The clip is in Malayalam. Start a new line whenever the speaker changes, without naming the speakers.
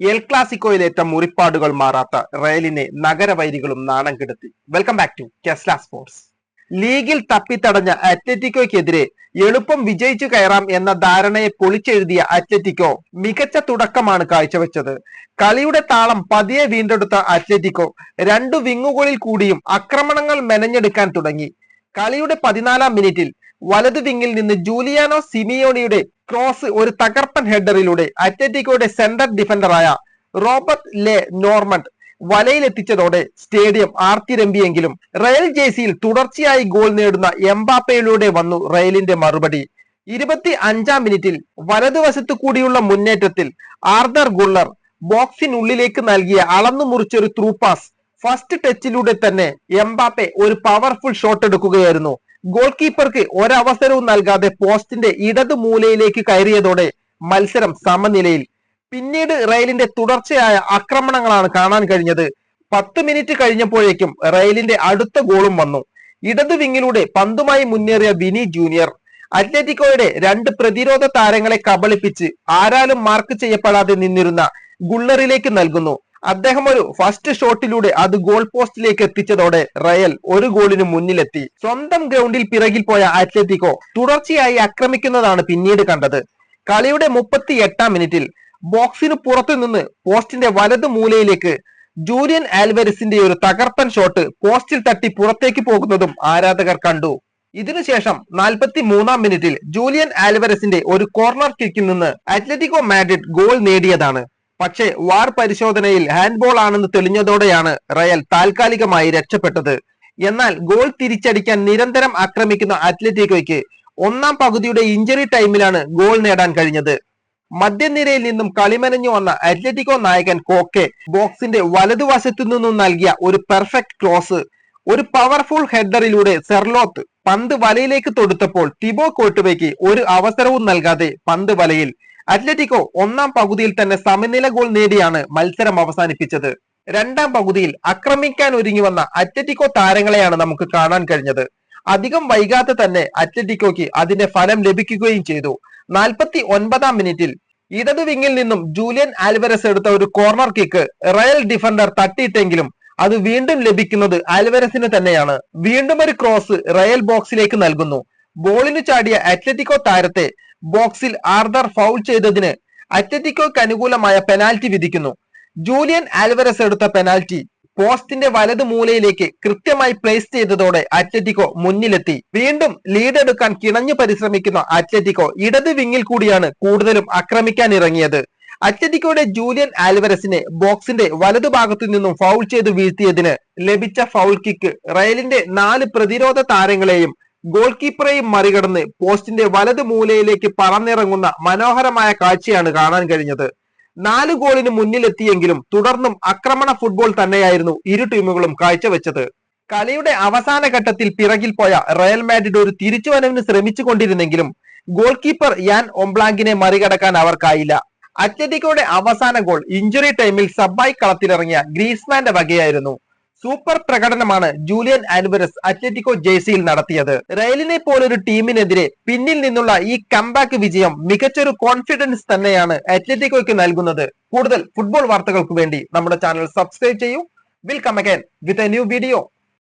എൽ ക്ലാസിക്കോയിലേറ്റ മുറിപ്പാടുകൾ മാറാത്ത റയലിനെ നഗരവൈരികളും നാണം കെടുത്തി. വെൽക്കം ബാക്ക് ടു കെസ്ല സ്പോർട്സ് ലീഗിൽ തപ്പിത്തടഞ്ഞ അത്ലറ്റിക്കോയ്ക്കെതിരെ എളുപ്പം വിജയിച്ചു കയറാം എന്ന ധാരണയെ പൊളിച്ചെഴുതിയ അത്ലറ്റിക്കോ മികച്ച തുടക്കമാണ് കാഴ്ചവെച്ചത്. കളിയുടെ താളം പതിയെ വീണ്ടെടുത്ത അത്ലറ്റിക്കോ രണ്ടു വിങ്ങുകളിൽ കൂടിയും ആക്രമണങ്ങൾ മെനഞ്ഞെടുക്കാൻ തുടങ്ങി. കളിയുടെ പതിനാലാം മിനിറ്റിൽ വലതു വിങ്ങിൽ നിന്ന് ജൂലിയാനോ സിമിയോണിയുടെ ക്രോസ് ഒരു തകർപ്പൻ ഹെഡറിലൂടെ അത്ലറ്റിക്കോയുടെ സെന്റർ ഡിഫൻഡറായ റോബർട്ട് ലെ നോർമണ്ട് വലയിലെത്തിച്ചതോടെ സ്റ്റേഡിയം ആർത്തിരമ്പിയെങ്കിലും റയൽ ജേസിയിൽ തുടർച്ചയായി ഗോൾ നേടുന്ന എംബാപ്പയിലൂടെ വന്നു റയലിന്റെ മറുപടി. ഇരുപത്തി അഞ്ചാം മിനിറ്റിൽ വലതുവശത്തു കൂടിയുള്ള മുന്നേറ്റത്തിൽ ആർദർ ഗുള്ളർ ബോക്സിനുള്ളിലേക്ക് നൽകിയ അളന്നു മുറിച്ചൊരു ത്രൂ പാസ് ഫസ്റ്റ് ടച്ചിലൂടെ തന്നെ എംബാപ്പെ ഒരു പവർഫുൾ ഷോട്ട് എടുക്കുകയായിരുന്നു. ഗോൾ കീപ്പർക്ക് ഒരവസരവും നൽകാതെ പോസ്റ്റിന്റെ ഇടതു മൂലയിലേക്ക് കയറിയതോടെ മത്സരം സമനിലയിൽ. പിന്നീട് റെയിലിന്റെ തുടർച്ചയായ ആക്രമണങ്ങളാണ് കാണാൻ കഴിഞ്ഞത്. പത്ത് മിനിറ്റ് കഴിഞ്ഞപ്പോഴേക്കും റെയിലിന്റെ അടുത്ത ഗോളും വന്നു. ഇടതു വിങ്ങിലൂടെ പന്തുമായി മുന്നേറിയ വിനി ജൂനിയർ. അത്ലറ്റിക്കോയുടെ രണ്ട് പ്രതിരോധ താരങ്ങളെ കബളിപ്പിച്ച് ആരാലും മാർക്ക് ചെയ്യപ്പെടാതെ നിന്നിരുന്ന ഗുള്ളറിലേക്ക് നൽകുന്നു. അദ്ദേഹം ഒരു ഫസ്റ്റ് ഷോട്ടിലൂടെ അത് ഗോൾ പോസ്റ്റിലേക്ക് എത്തിച്ചതോടെ റയൽ ഒരു ഗോളിന് മുന്നിലെത്തി. സ്വന്തം ഗ്രൗണ്ടിൽ പിറകിൽ പോയ അത്ലറ്റിക്കോ തുടർച്ചയായി ആക്രമിക്കുന്നതാണ് പിന്നീട് കണ്ടത്. കളിയുടെ മുപ്പത്തി എട്ടാം മിനിറ്റിൽ ബോക്സിന് പുറത്തു നിന്ന് പോസ്റ്റിന്റെ വലത് മൂലയിലേക്ക് ജൂലിയൻ ആൽവരിസിന്റെ ഒരു തകർപ്പൻ ഷോട്ട് പോസ്റ്റിൽ തട്ടി പുറത്തേക്ക് പോകുന്നതും ആരാധകർ കണ്ടു. ഇതിനുശേഷം നാൽപ്പത്തി മൂന്നാം മിനിറ്റിൽ ജൂലിയൻ ആൽവരസിന്റെ ഒരു കോർണർ കിക്കിൽ നിന്ന് അത്ലറ്റിക്കോ മാഡ്രിഡ് ഗോൾ നേടിയതാണ്. പക്ഷേ വാർ പരിശോധനയിൽ ഹാൻഡ്ബോൾ ആണെന്ന് തെളിഞ്ഞതോടെയാണ് റയൽ താൽക്കാലികമായി രക്ഷപ്പെട്ടത്. എന്നാൽ ഗോൾ തിരിച്ചടിക്കാൻ നിരന്തരം ആക്രമിക്കുന്ന അത്ലറ്റിക്കോയ്ക്ക് ഒന്നാം പകുതിയുടെ ഇഞ്ചറി ടൈമിലാണ് ഗോൾ നേടാൻ കഴിഞ്ഞത്. മധ്യനിരയിൽ നിന്നും കളിമനഞ്ഞു വന്ന അത്ലറ്റിക്കോ നായകൻ കോക്കെ ബോക്സിന്റെ വലതുവശത്തു നിന്നും നൽകിയ ഒരു പെർഫെക്റ്റ് ക്രോസ് ഒരു പവർഫുൾ ഹെഡറിലൂടെ സെർലോത്ത് പന്ത് വലയിലേക്ക് തൊടുത്തപ്പോൾ തിബോ കോട്ടുവയ്ക്ക് ഒരു അവസരവും നൽകാതെ പന്ത് വലയിൽ അത്ലറ്റിക്കോ ഒന്നാം പകുതിയിൽ തന്നെ സമനില ഗോൾ നേടിയാണ് മത്സരം അവസാനിപ്പിച്ചത്. രണ്ടാം പകുതിയിൽ ആക്രമിക്കാൻ ഒരുങ്ങി വന്ന അത്ലറ്റിക്കോ താരങ്ങളെയാണ് നമുക്ക് കാണാൻ കഴിഞ്ഞത്. അധികം വൈകാതെ തന്നെ അത്ലറ്റിക്കോയ്ക്ക് അതിന്റെ ഫലം ലഭിക്കുകയും ചെയ്തു. നാൽപ്പത്തി ഒൻപതാം മിനിറ്റിൽ ഇടതു വിങ്ങിൽ നിന്നും ജൂലിയൻ ആൽവരസ് എടുത്ത ഒരു കോർണർ കിക്ക് റയൽ ഡിഫൻഡർ തട്ടിയിട്ടെങ്കിലും അത് വീണ്ടും ലഭിക്കുന്നത് ആൽവരസിന് തന്നെയാണ്. വീണ്ടും ഒരു ക്രോസ് റയൽ ബോക്സിലേക്ക് നൽകുന്നു. ബോളിന് ചാടിയ അത്ലറ്റിക്കോ താരത്തെ ബോക്സിൽ ആർദർ ഫൗൾ ചെയ്തതിന് അത്ലറ്റിക്കോയ്ക്ക് അനുകൂലമായ പെനാൽറ്റി വിധിക്കുന്നു. ജൂലിയൻ ആൽവരസ് എടുത്ത പെനാൽറ്റി പോസ്റ്റിന്റെ വലതു മൂലയിലേക്ക് കൃത്യമായി പ്ലേസ് ചെയ്തതോടെ അത്ലറ്റിക്കോ മുന്നിലെത്തി. വീണ്ടും ലീഡ് എടുക്കാൻ കിണഞ്ഞു പരിശ്രമിക്കുന്ന അത്ലറ്റിക്കോ ഇടത് വിങ്ങിൽ കൂടിയാണ് കൂടുതലും ആക്രമിക്കാൻ ഇറങ്ങിയത്. അത്ലറ്റിക്കോയുടെ ജൂലിയൻ ആൽവരസിനെ ബോക്സിന്റെ വലതുഭാഗത്തു നിന്നും ഫൗൾ ചെയ്ത് വീഴ്ത്തിയതിന് ലഭിച്ച ഫൗൾ കിക്ക് റയലിന്റെ നാല് പ്രതിരോധ താരങ്ങളെയും ഗോൾ കീപ്പറെയും മറികടന്ന് പോസ്റ്റിന്റെ വലത് മൂലയിലേക്ക് പറന്നിറങ്ങുന്ന മനോഹരമായ കാഴ്ചയാണ് കാണാൻ കഴിഞ്ഞത്. നാല് ഗോളിന് മുന്നിലെത്തിയെങ്കിലും തുടർന്നും ആക്രമണ ഫുട്ബോൾ തന്നെയായിരുന്നു ഇരു ടീമുകളും കാഴ്ചവെച്ചത്. കളിയുടെ അവസാന ഘട്ടത്തിൽ പിറകിൽ പോയ റയൽ മാഡ്രിഡ് ഒരു തിരിച്ചുവരവിന് ശ്രമിച്ചു കൊണ്ടിരുന്നെങ്കിലും ഗോൾ കീപ്പർ യാൻ ഒംബ്ലാങ്കിനെ മറികടക്കാൻ അവർക്കായില്ല. അത്ലറ്റിക്കോയുടെ അവസാന ഗോൾ ഇഞ്ചുറി ടൈമിൽ സബ്ബായി കളത്തിലിറങ്ങിയ ഗ്രീസ്മാന്റെ വകയായിരുന്നു. സൂപ്പർ പ്രകടനമാണ് ജൂലിയൻ ആൽവരസ് അത്ലറ്റിക്കോ ജേഴ്സിയിൽ നടത്തിയത്. റയലിനെ പോലൊരു ടീമിനെതിരെ പിന്നിൽ നിന്നുള്ള ഈ കംബാക്ക് വിജയം മികച്ചൊരു കോൺഫിഡൻസ് തന്നെയാണ് അത്ലറ്റിക്കോയ്ക്ക് നൽകുന്നത്. കൂടുതൽ ഫുട്ബോൾ വാർത്തകൾക്ക് വേണ്ടി നമ്മുടെ ചാനൽ സബ്സ്ക്രൈബ് ചെയ്യൂ. Will come again with a new video